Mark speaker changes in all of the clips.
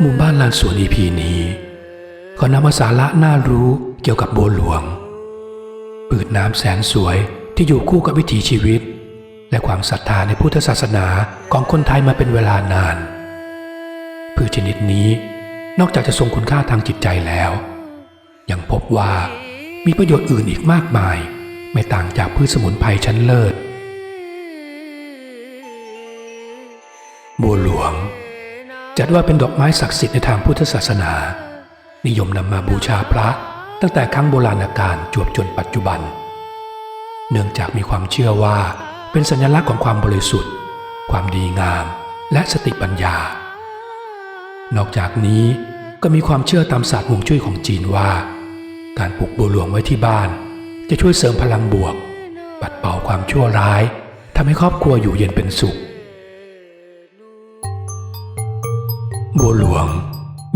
Speaker 1: หมู่บ้านลานสวนอีพีนี้ขอนำมาสาระน่ารู้เกี่ยวกับโบหลวงปืดน้ำแสนสวยที่อยู่คู่กับวิถีชีวิต และความศรัทธาในพุทธศาสนาของคนไทยมาเป็นเวลานาน พืชชนิดนี้นอกจากจะทรงคุณค่าทางจิตใจแล้ว ยังพบว่ามีประโยชน์อื่นอีกมากมาย ไม่ต่างจากพืชสมุนไพรชั้นเลิศบัวหลวง จัดว่าเป็นดอกไม้ศักดิ์สิทธิ์ในทางพุทธศาสนา นิยมนำมาบูชาพระตั้งแต่ครั้งโบราณกาลจวบจนปัจจุบัน เนื่องจากมีความเชื่อว่าเป็นสัญลักษณ์ของความบริสุทธิ์ ความดีงาม และสติปัญญา นอกจากนี้ก็มีความเชื่อตามศาสตร์ฮวงจุ้ยของจีนว่า การปลูกบัวหลวงไว้ที่บ้าน จะช่วยเสริมพลังบวก ปัดเป่าความชั่วร้ายทำให้ครอบครัวอยู่เย็นเป็นสุข บัวหลวง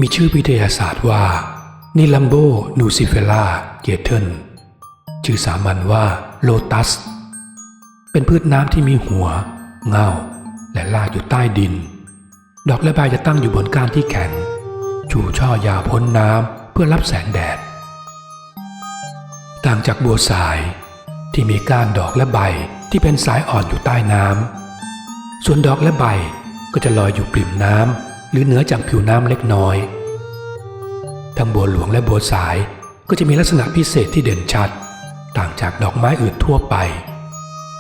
Speaker 1: มีชื่อวิทยาศาสตร์ว่า นิลัมโบนูซิเฟล่าเกเทนชื่อสามัญว่าโลตัส เป็นพืชน้ำที่มีหัว เงา และรากอยู่ใต้ดิน ดอกและใบจะตั้งอยู่บนก้านที่แข็ง ชูช่อยาวพ้นน้ำเพื่อรับแสงแดด ต่างจากบัวสายที่มีก้านดอกและใบที่เป็นสายอ่อนอยู่ใต้น้ำส่วนดอกและใบก็จะลอยอยู่ปริ่มน้ำ หรือเหนือจากผิวน้ำเล็กน้อย ทั้งบัวหลวงและบัวสายก็จะมีลักษณะพิเศษที่เด่นชัด ต่างจากดอกไม้อื่นทั่วไป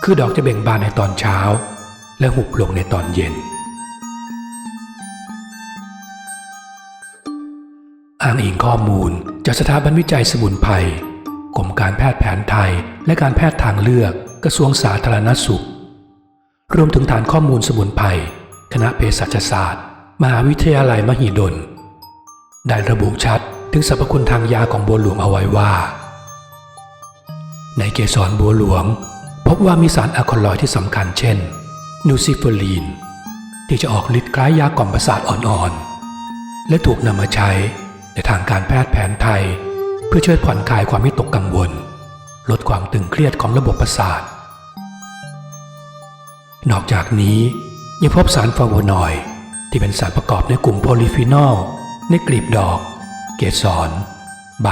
Speaker 1: คือดอกจะเบ่งบานในตอนเช้า และหุบลงในตอนเย็น อ้างอิงข้อมูลจากสถาบันวิจัยสมุนไพรกรมการแพทย์แผนไทยและการแพทย์ทางเลือกกระทรวงสาธารณสุข รวมถึงฐานข้อมูลสมุนไพรคณะเภสัชศาสตร์ มหาวิทยาลัยมหิดล ได้ระบุชัดถึงสรรพคุณทางยาของบัวหลวงเอาไว้ว่า ในเกสรบัวหลวง พบว่ามีสารอะคอลอยที่สำคัญเช่น นูซิเฟอรีน ที่จะออกฤทธิ์คล้ายยากล่อมประสาทอ่อนๆ และถูกนำมาใช้ในทางการแพทย์แผนไทย เพื่อช่วยผ่อนคลายความวิตกกังวล ลดความตึงเครียดของระบบประสาท นอกจากนี้ยังพบสารฟลาโวนอยด์ ที่เป็นสารประกอบในกลุ่มโพลีฟีนอลในกลีบดอก เกสร ใบ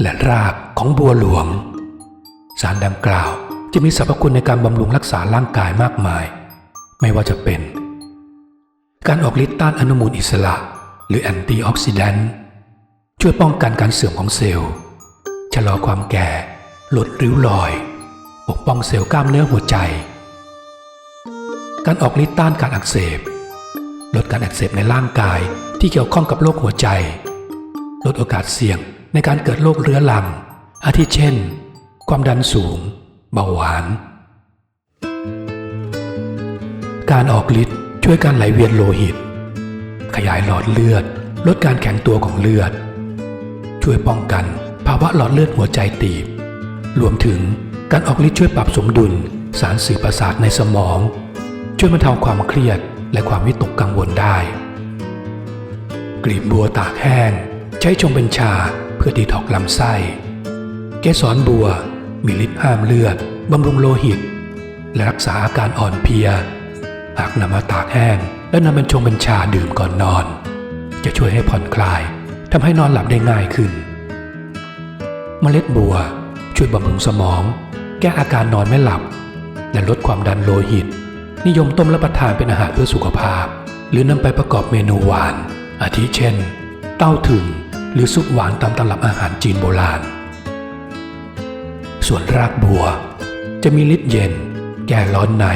Speaker 1: และรากของบัวหลวง สารดังกล่าวจะมีสรรพคุณในการบำรุงรักษาร่างกายมากมาย ไม่ว่าจะเป็น การออกฤทธิ์ต้านอนุมูลอิสระ หรือแอนตี้ออกซิแดนต์ช่วยป้องกันการเสื่อมของเซลล์ชะลอความแก่ ลดริ้วรอย ปกป้องเซลล์กล้ามเนื้อหัวใจ การออกฤทธิ์ต้านการอักเสบ ลดการอักเสบในร่างกายที่เกี่ยวข้องกับโรคหัวใจ ลดโอกาสเสี่ยงในการเกิดโรคเรื้อรัง อาทิเช่น ความดันสูง เบาหวาน การออกฤทธิ์ช่วยการไหลเวียนโลหิต ขยายหลอดเลือด ลดการแข็งตัวของเลือด ช่วยป้องกันภาวะหลอดเลือดหัวใจตีบ รวมถึงการออกฤทธิ์ช่วยปรับสมดุลสารสื่อประสาทในสมอง ช่วยบรรเทาความเครียด และความวิตกกังวลได้ กลีบบัวตากแห้ง ใช้ชงเป็นชาเพื่อดีทอกลำไส้ เกสรบัวมีฤทธิ์ห้ามเลือดบำรุงโลหิต และรักษาอาการอ่อนเพลีย หากนำมาตากแห้ง แล้วนำเป็นชงเป็นชาดื่มก่อนนอน จะช่วยให้ผ่อนคลายทำให้นอนหลับได้ง่ายขึ้น เมล็ดบัวช่วยบำรุงสมอง แก้อาการนอนไม่หลับ และลดความดันโลหิต นิยมต้มรับประทานเป็นอาหารเพื่อสุขภาพ หรือนำไปประกอบเมนูหวาน อาทิเช่น เต้าถึง หรือซุปหวานตามตำรับอาหารจีนโบราณ ส่วนรากบัว จะมีฤทธิ์เย็น แก้ร้อนใน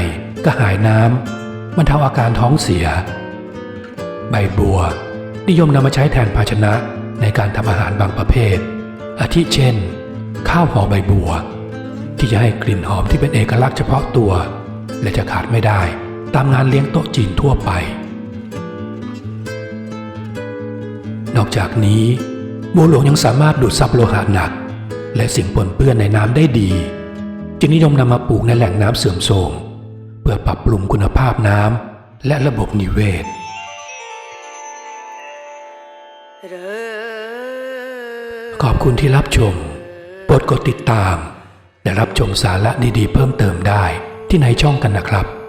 Speaker 1: กระหายน้ำบรรเทาอาการท้องเสีย ใบบัว นิยมนำมาใช้แทนภาชนะในการทำอาหารบางประเภท อาทิเช่น ข้าวห่อใบบัว ที่จะให้กลิ่นหอมที่เป็นเอกลักษณ์เฉพาะตัว และจะขาดไม่ได้ตามงานเลี้ยงโต๊ะจีนทั่วไป นอกจากนี้บัวหลวงยังสามารถดูดซับโลหะหนัก และสิ่งปนเปื้อนในน้ำได้ดี จึงนิยมนำมาปลูกในแหล่งน้ำเสื่อมโทรมเพื่อปรับปรุงคุณภาพน้ำและระบบนิเวศขอบคุณที่รับชม โปรดกดติดตาม และรับชมสาระดีๆ เพิ่มเติมได้ ที่ในช่องกันนะครับ